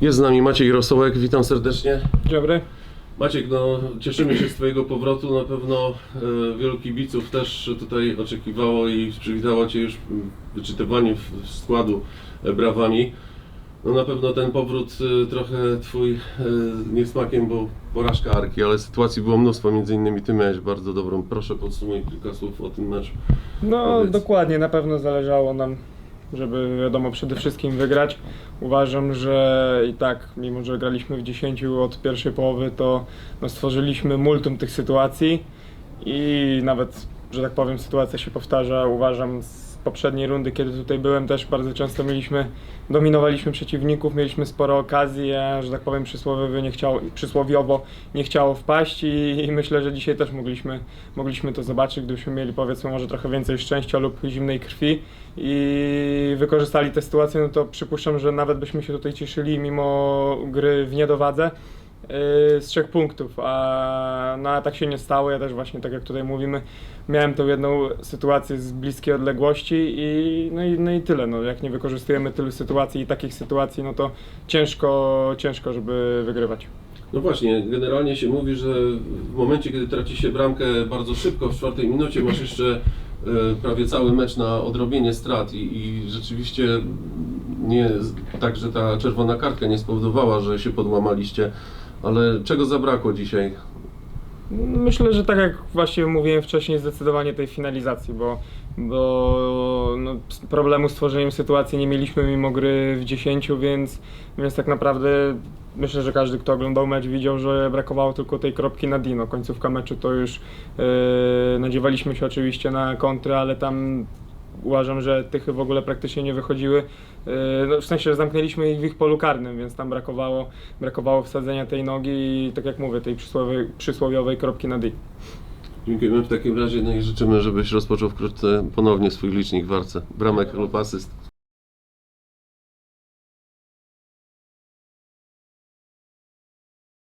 Jest z nami Maciej Rosołek, witam serdecznie. Dzień dobry. Maciek, no cieszymy się z Twojego powrotu. Na pewno e, wielu kibiców też tutaj oczekiwało i przywitało Cię już m, wyczytywaniem w- w składu e, brawami. No na pewno ten powrót e, trochę Twój e, niesmakiem, bo porażka Arki, ale sytuacji było mnóstwo, między innymi Ty miałeś bardzo dobrą. Proszę podsumuj kilka słów o tym meczu. No Powiedz. dokładnie, na pewno zależało nam, żeby wiadomo przede wszystkim wygrać. Uważam, że i tak, mimo że graliśmy w 10 od pierwszej połowy, to no, stworzyliśmy multum tych sytuacji i nawet, że tak powiem, sytuacja się powtarza. Uważam z poprzedniej rundy, kiedy tutaj byłem, też bardzo często mieliśmy, dominowaliśmy przeciwników, mieliśmy sporo okazji, a, że tak powiem, przysłowiowo nie chciało, przysłowiowo nie chciało wpaść i, i myślę, że dzisiaj też mogliśmy, mogliśmy to zobaczyć, gdybyśmy mieli powiedzmy może trochę więcej szczęścia lub zimnej krwi i wykorzystali tę sytuację, no to przypuszczam, że nawet byśmy się tutaj cieszyli mimo gry w niedowadze z trzech punktów, a, no, a tak się nie stało. Ja też właśnie, tak jak tutaj mówimy, miałem tą jedną sytuację z bliskiej odległości i no i, no i tyle. No, jak nie wykorzystujemy tylu sytuacji i takich sytuacji, no to ciężko, ciężko, żeby wygrywać. No właśnie, generalnie się mówi, że w momencie, kiedy traci się bramkę bardzo szybko, w czwartej minucie masz jeszcze e, prawie cały mecz na odrobienie strat i, i rzeczywiście nie tak, że ta czerwona kartka nie spowodowała, że się podłamaliście, ale czego zabrakło dzisiaj? Myślę, że tak jak właśnie mówiłem wcześniej, zdecydowanie tej finalizacji, bo, bo no, problemu z tworzeniem sytuacji nie mieliśmy mimo gry w 10, więc, więc tak naprawdę myślę, że każdy, kto oglądał mecz, widział, że brakowało tylko tej kropki na Dino. Końcówka meczu to już yy, nadziewaliśmy się oczywiście na kontry, ale tam uważam, że tychy w ogóle praktycznie nie wychodziły. Yy, No, w sensie, że zamknęliśmy ich w ich polu karnym, więc tam brakowało, brakowało wsadzenia tej nogi i tak jak mówię, tej przysłowiowej, przysłowiowej kropki na D. Dziękujemy w takim razie no i życzymy, żebyś rozpoczął wkrótce ponownie swój licznik w warce. Bramek lub asyst.